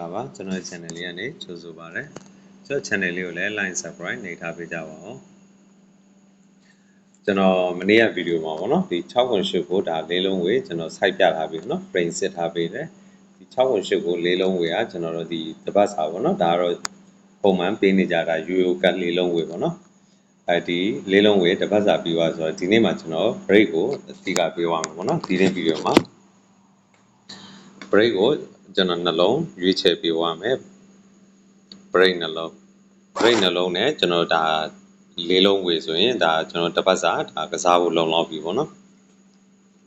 လာပါကျွန်တော်ရဲ့ channel လေးကနေကြိုဆိုပါရစေကျွန်တော် channel လေးကိုလည်း like subscribe နှိပ်ထားပေးကြပါဦးကျွန်တော်မနေ့ကဗီဒီယိုမှာပေါ့နော်ဒီ6.8ကိုဒါလေးလုံးဝေးကျွန်တော် site ပြထားပြီးနော် frame စစ်ထားပေးတယ်ဒီ6.8ကိုလေးလုံးဝေးကကျွန်တော်တို့ဒီတပတ်စာပေါ့နော်ဒါကတော့ပုံမှန်ပေးနေကြတာ UO ကတ်လေးလုံးဝေးပေါ့နော်အဲဒီလေးလုံးဝေးတပတ်စာပြီးသွားဆိုတော့ဒီနေ့မှာကျွန်တော် break ကိုအတိကပေးသွားမှာပေါ့နော်ဒီနေ့ဗီဒီယိုမှာ break ကို ကျွန်တော်နှလုံးရွေးချယ်ပေးသွားမယ် break နှလုံး break နှလုံးနဲ့ကျွန်တော်ဒါလေးလုံးဝေဆိုရင်ဒါကျွန်တော်တစ်ပတ်စာဒါကစားဖို့လုံလောက်ပြီပေါ့နော်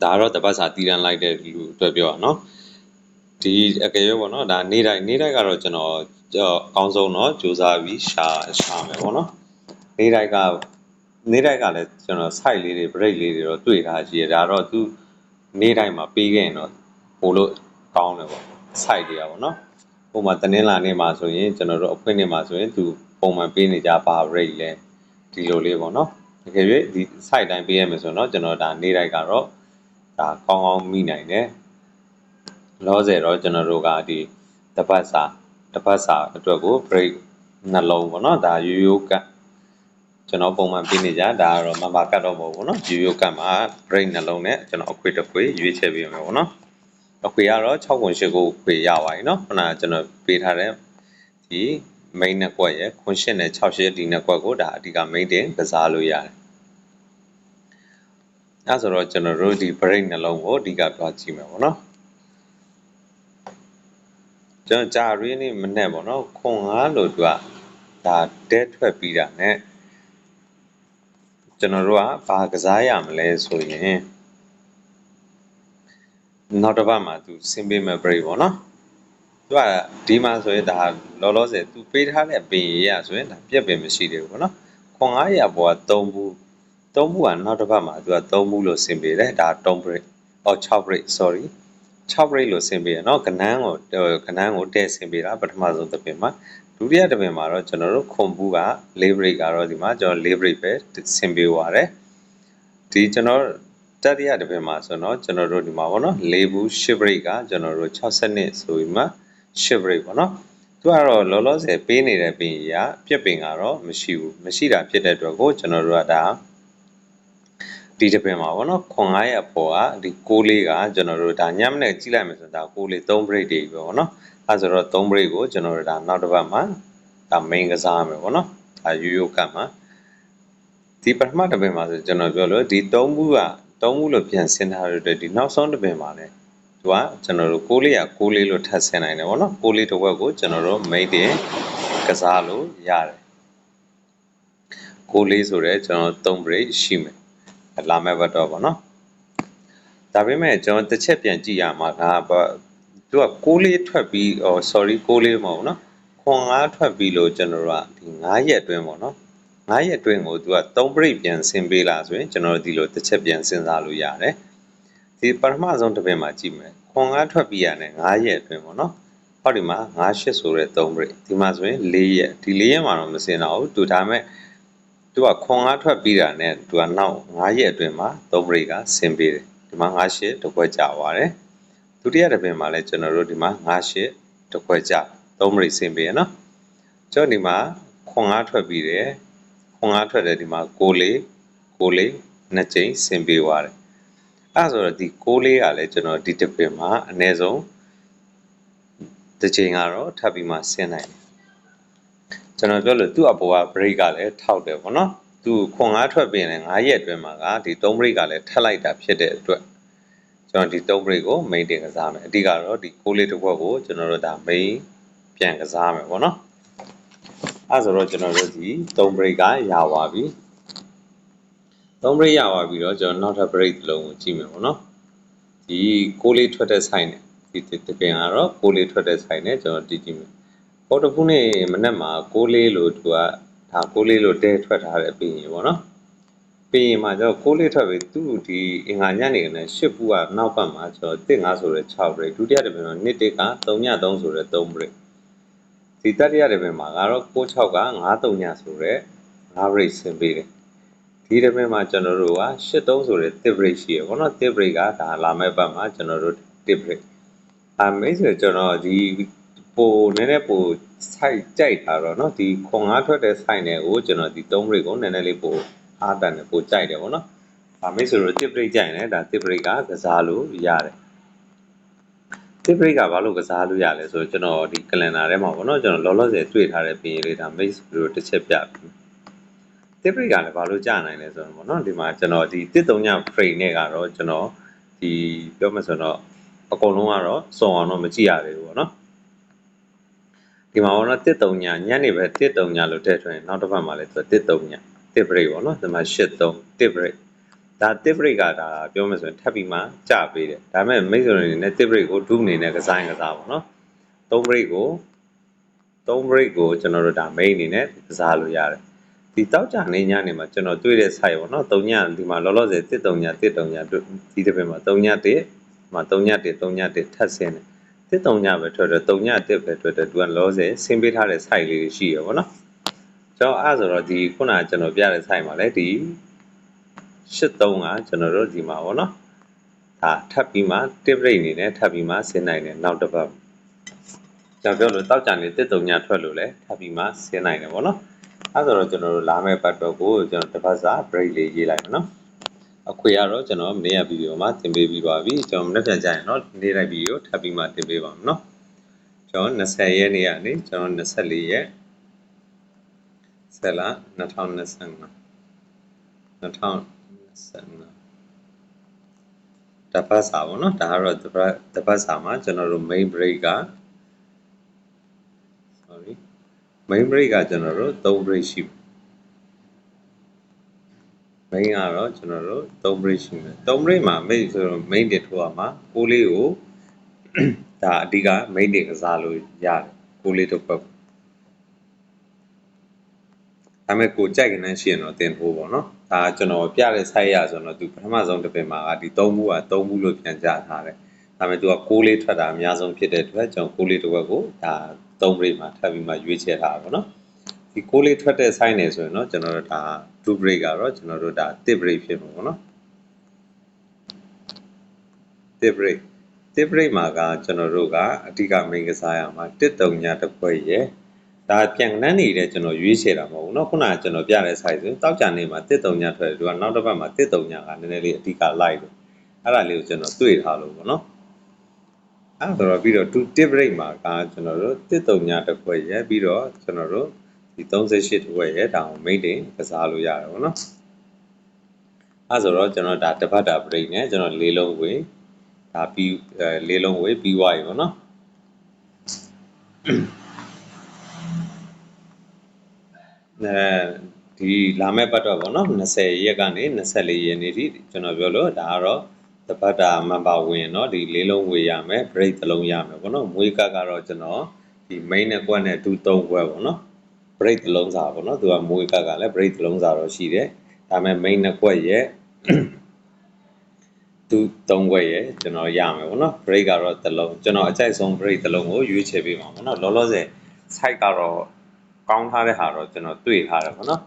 ဒါကတော့တစ်ပတ်စာတည်တန်းလိုက်တဲ့လူအတွက်ပြောရအောင်နော်ဒီအကယ်၍ပေါ့နော်ဒါနေ့တိုင်းနေ့တိုင်းကတော့ကျွန်တော်အကောင်းဆုံးတော့စူးစမ်းပြီးရှာရှာမယ်ပေါ့နော်နေ့တိုင်းကနေ့တိုင်းကလည်းကျွန်တော် site လေးတွေ break လေးတွေတော့တွေ့ထားရှိရဒါတော့သူနေ့တိုင်းမှာပေးခဲ့ရင်တော့ပို့လို့ကောင်းတယ်ပေါ့ site တွေကပေါ့နော်ဟိုမှာတနင်္လာနေ့မှာဆိုရင်ကျွန်တော်တို့အဖွင့်နေ့မှာဆိုရင်သူပုံမှန်ပေးနေကြပါ rate လဲဒီလိုလေးပေါ့နော်တကယ်၍ဒီ site တိုင်းပေးရမယ်ဆိုတော့ကျွန်တော်ဒါနေ့တိုင်းကတော့ဒါကောင်းကောင်းမိနိုင်တယ်လောဆယ်တော့ကျွန်တော်တို့ကဒီတပတ်စာတပတ်စာအတွက်ကို break နှလုံးပေါ့နော်ဒါရိုးရိုးကတ်ကျွန်တော်ပုံမှန်ပေးနေကြဒါကတော့မမကတ်တော့မဟုတ်ဘူးเนาะရိုးရိုးကတ်မှာ break နှလုံးနဲ့ကျွန်တော်အခွေတစ်ခွေရွေးချယ်ပေးမယ်ပေါ့နော် အခွေကတော့6.8ကိုခွေရပါပြီเนาะခုနကကျွန်တော်ပေးထားတဲ့ဒီ main နှစ်ကွက်ရယ်ခွန်ရှင်းနဲ့6ရှစ်ဒီနှစ်ကွက်ကိုဒါအဓိက main တင်ကစားလို့ရတယ်အဲဆိုတော့ကျွန်တော်တို့ဒီ break နှလုံးကိုအဓိကပြောကြည့်မယ်ပေါ့နော်ကျွန်တော်ကြာရင်းနေမနဲ့ပေါ့နော်ခွန်5လို့သူကဒါတဲထွက်ပြီးတာ ਨੇ ကျွန်တော်တို့ကဘာကစားရမလဲဆိုရင် နောက်တစ်ပတ်မှာသူဆင်းပေးမဲ့ break ပေါ့နော်သူကဒီမှာဆိုရင်ဒါလောလောဆယ်သူပေးထားတဲ့ပင်ရရဆိုရင်ဒါပြက်ပင်မရှိသေးဘူးပေါ့နော်ခွန်900ဘောက3ဘူး3ဘူးကနောက်တစ်ပတ်မှာသူက3ဘူးလို့ဆင်းပေးတယ်ဒါ3 break အော်6 break sorry 6 break လို့ဆင်းပေးရနော်ကနန်းကိုကနန်းကိုတဲဆင်းပေးတာပထမဆုံးတစ်ပင်မှာဒုတိယတစ်ပင်မှာတော့ကျွန်တော်တို့ခွန်ဘူးက4 break ကတော့ဒီမှာကျွန်တော်4 break ပဲဆင်းပေးသွားတယ်ဒီကျွန်တော် တတိယတစ်ပင်မှာဆိုတော့ကျွန်တော်တို့ဒီမှာပေါ့နော်4ဘူး10 break ကကျွန်တော်တို့60နှစ်ဆိုပြီးမှ10 break ပေါ့နော်သူကတော့လောလောဆယ်ပေးနေတဲ့ပင်ကြီးကပြက်ပင်ကတော့မရှိဘူးမရှိတာဖြစ်တဲ့အတွက်ကိုကျွန်တော်တို့ကဒါဒီတစ်ပင်မှာပေါ့နော်ခွန်900ပေါ်ကဒီ6လေးကကျွန်တော်တို့ဒါညမနဲ့ကြည့်လိုက်မယ်ဆိုတော့ဒါ6လေး3 break တွေပဲပေါ့နော်အဲဆိုတော့3 break ကိုကျွန်တော်တို့ဒါနောက်တစ်ပတ်မှာဒါ main ကစားမယ်ပေါ့နော်ဒါရိုးရိုးကတ်မှာဒီပထမတစ်ပင်မှာဆိုကျွန်တော်ပြောလို့ဒီ3ဘူးက 3ဘူးလို့ပြန်ဆင်းထားရတဲ့ဒီနောက်ဆုံးတစ်ပင်မှာလည်းသူကကျွန်တော်တို့6လေးက6လေးလို့ထပ်ဆင်းနိုင်တယ်ပေါ့နော်6လေးတစ်ဝက်ကိုကျွန်တော်တို့ main တင်ကစားလို့ရတယ်6လေးဆိုတော့ကျွန်တော်3 break ရှိမယ်လာမဲ့ဘတ်တော့ပေါ့နော်ဒါပေမဲ့ကျွန်တော်တစ်ချက်ပြန်ကြည့်ရမှာဒါသူက6လေးထွက်ပြီးဟော sorry 6လေးမဟုတ်နော်ခွန်9ထွက်ပြီးလို့ကျွန်တော်တို့ကဒီ9ရက်အတွင်းပေါ့နော် 9ရက်အတွင်းကိုသူက3 break ပြန်ဆင်းပေးလာဆိုရင်ကျွန်တော်တို့ဒီလိုတစ်ချက်ပြန်စဉ်းစားလို့ရတယ်ဒီပထမဆုံးတစ်ပင်မှာကြည့်မယ်ခွန်9ထွက်ပြီးရတယ်9ရက်အတွင်းပေါ့နော်ဟောဒီမှာ9ရှစ်ဆိုတဲ့3 break ဒီမှာဆိုရင်4ရက်ဒီ4ရက်မှာတော့မစင်တော့ဘူးသူဒါမဲ့သူကခွန်9ထွက်ပြီးတာနဲ့သူကနောက်9ရက်အတွင်းမှာ3 break ကဆင်းပေးတယ်ဒီမှာ9ရှစ်တစ်ခွက်ကြာသွားတယ်ဒုတိယတစ်ပင်မှာလည်းကျွန်တော်တို့ဒီမှာ9ရှစ်တစ်ခွက်ကြာ3 break ဆင်းပေးရနော်ကျွန်တော်ဒီမှာခွန်9ထွက်ပြီးတယ် ခွန်9ထွက်တယ်ဒီမှာ6လေး6လေးနှစ်ကြိမ်ဆင်းပေးသွားတယ်အဲဆိုတော့ဒီ6လေးကလည်းကျွန်တော်ဒီတစ်ပင်မှာအနည်းဆုံးတစ်ချိန်ကတော့ထပ်ပြီးမှဆင်းနိုင်တယ်ကျွန်တော်ပြောလို့သူ့အပေါ်က break ကလည်းထောက်တယ်ပေါ့နော်သူခွန်ငါးထွက်ပြင်လဲ9ရက်အတွင်းမှာကဒီ3 break ကလည်းထပ်လိုက်တာဖြစ်တဲ့အတွက်ကျွန်တော်ဒီ3 break ကို main တင်ကစားမယ်အဓိကတော့ဒီ6လေးတစ်ခွက်ကိုကျွန်တော်တို့ဒါ main ပြန်ကစားမယ်ပေါ့နော် အဲဆိုတော့ကျွန်တော်တို့ဒီ3 break ကရပါပြီ3 break ရပါပြီတော့ကျွန်တော်နောက်ထပ် break တစ်လုံးကိုကြည့်မယ်ပေါ့နော်ဒီ6လေးထွက်တဲ့ sign နဲ့ဒီတပင်ကတော့6လေးထွက်တဲ့ sign နဲ့ကျွန်တော်တည်ကြည့်မယ်ပေါ်တဖူးနေ့မနေ့မှာ6လေးလို့သူကဒါ6လေးလို့တဲထွက်ထားတဲ့ပြင်ရေပေါ့နော်ပြင်ရေမှာကျတော့6လေးထွက်ပြီးသူ့ဒီအင်္ဂါညနေနဲ့10ပူကနောက်ပတ်မှာကျွန်တော်1 5ဆိုတဲ့6 break ဒုတိယတပင်မှာ1တက3ည3ဆိုတဲ့3 break ဒီတတိယတပင်မှာကတော့6 6က9 3ညဆိုတဲ့9 break ဆင်ပေးတယ်ဒီတပင်မှာကျွန်တော်တို့က83ဆိုတဲ့1 break ရှိရပေါ့နော်1 break ကဒါလာမဲ့ပတ်မှာကျွန်တော်တို့1 break အမေဆိုကျွန်တော်ဒီ ပိုနည်းနည်းပို site ကြိုက်တာတော့เนาะဒီခွန်အားထွက်တဲ့ site နဲ့ကိုကျွန်တော်ဒီ3 break ကိုနည်းနည်းလေးပိုအားတန်တယ်ပိုကြိုက်တယ်ဗောနော်။ဒါမိတ်ဆိုတော့ tip break ကြိုက်တယ်ဒါ tip break ကကစားလို့ရတယ်။ tip break ကဘာလို့ကစားလို့ရလဲဆိုတော့ကျွန်တော်ဒီ calendar ထဲမှာဗောနော်ကျွန်တော်လောလောဆယ်တွေ့ထားတဲ့ပြင်လေးဒါ mace ပြီးတော့တစ်ချက်ပြပြီ။ tip break ကလည်းဘာလို့ကြာနိုင်လဲဆိုတော့ဗောနော်ဒီမှာကျွန်တော်ဒီ139 frame နဲ့ကတော့ကျွန်တော်ဒီပြောမှဆိုတော့အကုန်လုံးကတော့စုံအောင်တော့မကြည့်ရသေးဘူးဗောနော်ဒီမှာဘောနော်139ညညနေပဲ139လို့ထည့်ထွင်နောက်တစ်ပတ်မှာလည်းသူ139 1 break ပေါ့နော်ဒီမှာ83 1 break ဒါ1 break ကဒါပြောမှဆိုရင်ထပ်ပြီးမှကြပေးတယ်ဒါပေမဲ့မိတ်ဆွေတွေအနေနဲ့1 break ကိုဒုအနေနဲ့ကစားရင်ကစားပါနော်3 break ကို3 break ကိုကျွန်တော်တို့ဒါ main အနေနဲ့ကစားလို့ရတယ်ဒီတောက်ကြနေညနေမှာကျွန်တော်တွေ့တဲ့ site ပေါ့နော်3ညဒီမှာလောလောဆယ်139 139ဒီတစ်ပတ်မှာ3ည1ဒီမှာ3ည1 3ည1ထပ်ဆင်းတယ်တစ်တုံညပဲထွက်တယ်တုံညတစ်ပဲထွက်တယ်သူကလောဆယ်ဆင်းပေးထားတဲ့ site လေးတွေရှိရပါတော့ကျွန်တော်အဲ့ဆိုတော့ဒီခုနကကျွန်တော်ပြတဲ့ site မှာလည်းဒီ 83ကကျွန်တော်တို့ဒီမှာပေါ့နော်ဒါထပ်ပြီးမှ tip rate အနေနဲ့ထပ်ပြီးမှဆင်းနိုင်တယ်နောက်တစ်ပတ်ကျွန်တော်ပြောလို့တောက်ကြနေတစ်တုံညထွက်လို့လည်းထပ်ပြီးမှဆင်းနိုင်တယ်ပေါ့နော်အဲ့ဆိုတော့ကျွန်တော်တို့လာမယ့်ပတ်တော့ကိုကျွန်တော်တစ်ပတ်စာ break လေးရေးလိုက်မယ်နော်အခွေကတော့ကျွန်တော်မနေ့ကဗီဒီယိုမှာသင်ပေးပြီးပါပြီကျွန်တော်မနေ့ပြန်ကြရင်တော့နေ့တိုင်းဗီဒီယိုထပ်ပြီးမှသင်ပေးပါမယ်နော်ကျွန်တော်20ရက်နေ့ကနေကျွန်တော်24ရက်ဆက်လာ2025 2025တပတ်စာပေါ့နော်ဒါကတော့တပတ်တပတ်စာမှာကျွန်တော်တို့ main break က sorry main break ကကျွန်တော်တို့3 break ရှိပြီ main ကတော့ကျွန်တော်တို့3 break ရှိမယ်3 break မှာ main ဆိုတော့ main တင်ထိုးရမှာကိုလေးကိုဒါအဓိက main တင်ကစားလို့ရတယ်ကိုလေးတစ်ပတ် ဒါပေမဲ့ကိုကြိုက်ကနေရှိရင်တော့တင်ထိုးပေါ့နော်ဒါကျွန်တော်ပြတဲ့ site ရဆိုတော့သူပထမဆုံးတစ်ပင်မှာဒီ3ဘူးက3ဘူးလို့ပြန်ကြထားတယ်ဒါပေမဲ့သူက6လေးထွက်တာအများဆုံးဖြစ်တဲ့အတွက်ကျွန်တော်6လေးတစ်ဝက်ကိုဒါ3 break မှာထပ်ပြီးမှရွေးချယ်ထားတာပေါ့နော်ဒီ6လေးထွက်တဲ့ site နေဆိုရင်တော့ကျွန်တော်တို့ဒါ2 break ကတော့ကျွန်တော်တို့ဒါ1 break ဖြစ်မှာပေါ့နော်1 break 1 break မှာကကျွန်တော်တို့ကအဓိက main ကစားရမှာ1 3ညတစ်ခွက်ရယ် ဒါပြန်နှမ်းနေတဲ့ကျွန်တော်ရွေးချယ်တာမဟုတ်ဘူးเนาะခုနကကျွန်တော်ပြတဲ့ site ဆိုတောက်ကြနေမှာ1 3ညထွက်တယ်သူကနောက်တစ်ပတ်မှာ1 3ညကနည်းနည်းလေးအဓိကလိုက်လို့အဲ့ဒါလေးကိုကျွန်တော်တွေ့ထားလို့ပေါ့เนาะအဲ့ဒါဆိုတော့ပြီးတော့2 tip break မှာကကျွန်တော်တို့1 3ညတစ်ခွက်ရယ်ပြီးတော့ကျွန်တော်တို့ဒီ38တစ်ခွက်ရယ်ဒါအောင် maintain ကစားလို့ရတယ်ပေါ့เนาะအဲ့ဆိုတော့ကျွန်တော်ဒါတစ်ပတ်တာ break နဲ့ကျွန်တော်လေးလုံးဝေးဒါပြီးအဲလေးလုံးဝေးပြီးွားပြီပေါ့เนาะ အဲဒီလာမယ့်ပတ်တော့ဗောနော်20ရက်ကနေ24ရက်နေ့ထိကျွန်တော်ပြောလို့ဒါကတော့တပတ်တာမန်ပါဝင်เนาะဒီလေးလုံးဝေရမယ် break တစ်လုံးရမယ်ဗောနော်မွေးကတ်ကတော့ကျွန်တော်ဒီ main နဲ့ကွက်နဲ့2 3ကွက်ဗောနော် break တစ်လုံးစာဗောနော်သူကမွေးကတ်ကလည်း break တစ်လုံးစာတော့ရှိတယ်ဒါပေမဲ့ main နဲ့ကွက်ရဲ့သူ3ခွက်ရဲ့ကျွန်တော်ရမယ်ဗောနော် break ကတော့တစ်လုံးကျွန်တော်အကြိုက်ဆုံး break တစ်လုံးကိုရွေးချယ်ပေးပါဗောနော်လောလောဆယ် site ကတော့ ကောင်းထားတဲ့ဟာတော့ကျွန်တော်တွေ့ထားတယ်ဗောနော်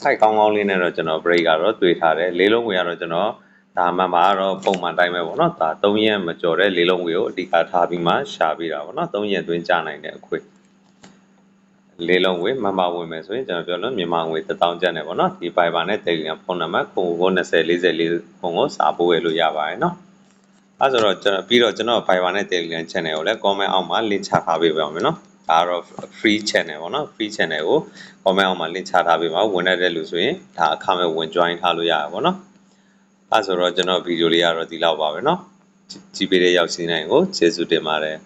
site ကောင်းကောင်းလေးနဲ့တော့ကျွန်တော် break ကတော့တွေ့ထားတယ်လေးလုံးဝေကတော့ကျွန်တော်ဒါမှမှကတော့ပုံမှန်တိုင်းပဲဗောနော်ဒါ3ရက်မကျော်တဲ့လေးလုံးဝေကိုအဓိကထားပြီးမှရှာပေးတာဗောနော်3ရက်အတွင်းကြာနိုင်တဲ့အခွေလေးလုံးဝေမှန်ပါဝင်မယ်ဆိုရင်ကျွန်တော်ပြောလို့မြန်မာငွေ1000ကျပ်နဲ့ဗောနော်ဒီ Viber နဲ့ Telegram ဖုန်းနံပါတ်ကိုကို20 44ဖုန်းကိုစာပို့ရလို့ရပါတယ်နော်အဲဆိုတော့ကျွန်တော်ပြီးတော့ကျွန်တော် Viber နဲ့ Telegram channel ကိုလည်း comment အောက်မှာ link ချထားပေးပါမယ်နော် ဒါကတော့ free channel ပေါ့နော် free channel ကို comment အောက်မှာ link ချထားပေးပါဝင်တဲ့လူဆိုရင်ဒါအခမဲ့ဝင် join ထားလို့ရပါဘောနော်အဲဆိုတော့ကျွန်တော်ဗီဒီယိုလေးကတော့ဒီလောက်ပါပဲเนาะကြည့်ပေးတဲ့ရောက်စီးနိုင်ကိုကျေးဇူးတင်ပါတယ်